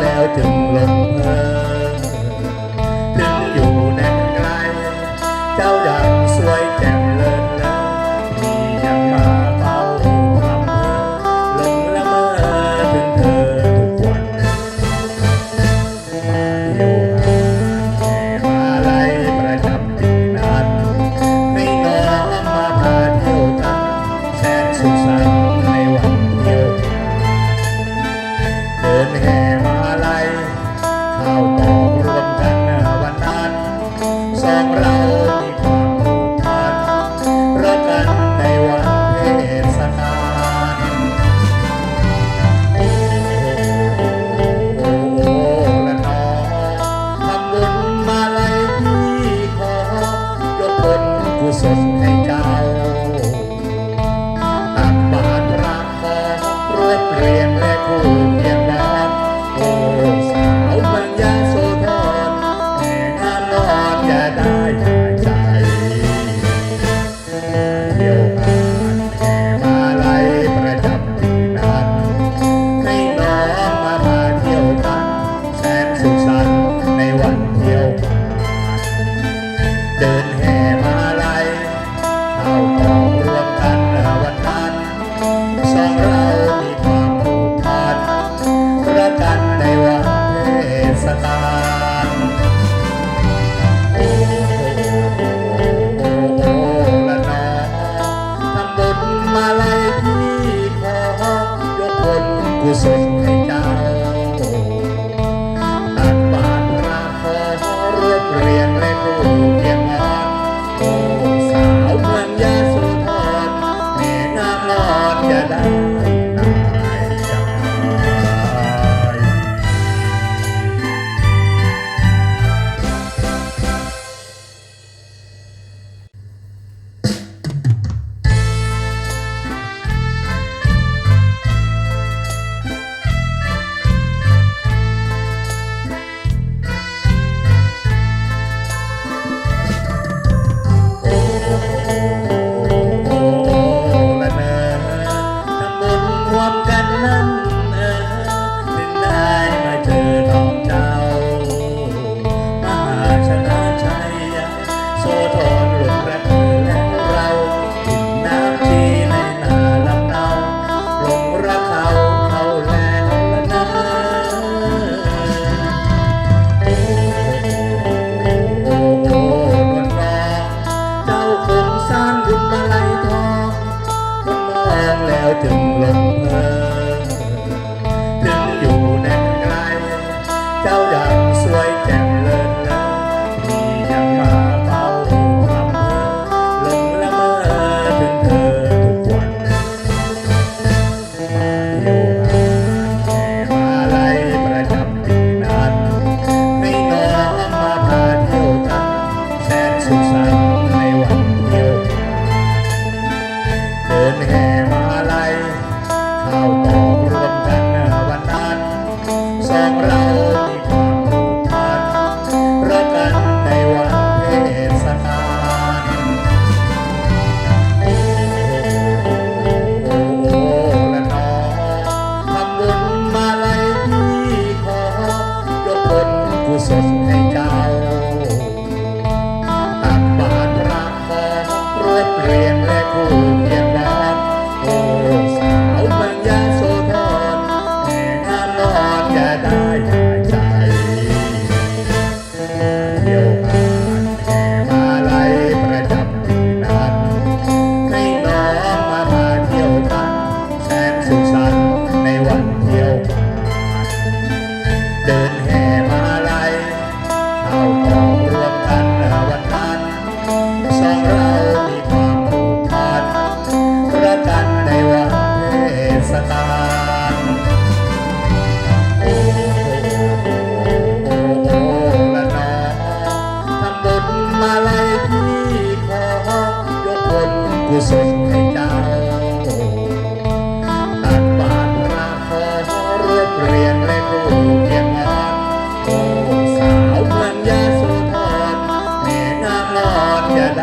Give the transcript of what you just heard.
leo chừng lần hai เดินแห่มาลัเข้าของรวมกันวันนั้นสองเรามีความผูกพันรักกันในวันเทศกาลโอ้โอ้โละนอทำบุมาลัยที่ขอยกผนกุศลให้เจ้า nada. แล้วจึงลงเพลิ ผู้ทให้เจ้ตักบาตรราขร่วมเรียนและครูเพียงงอนโอ้สาวพันยาสธรแม่นางอนจะได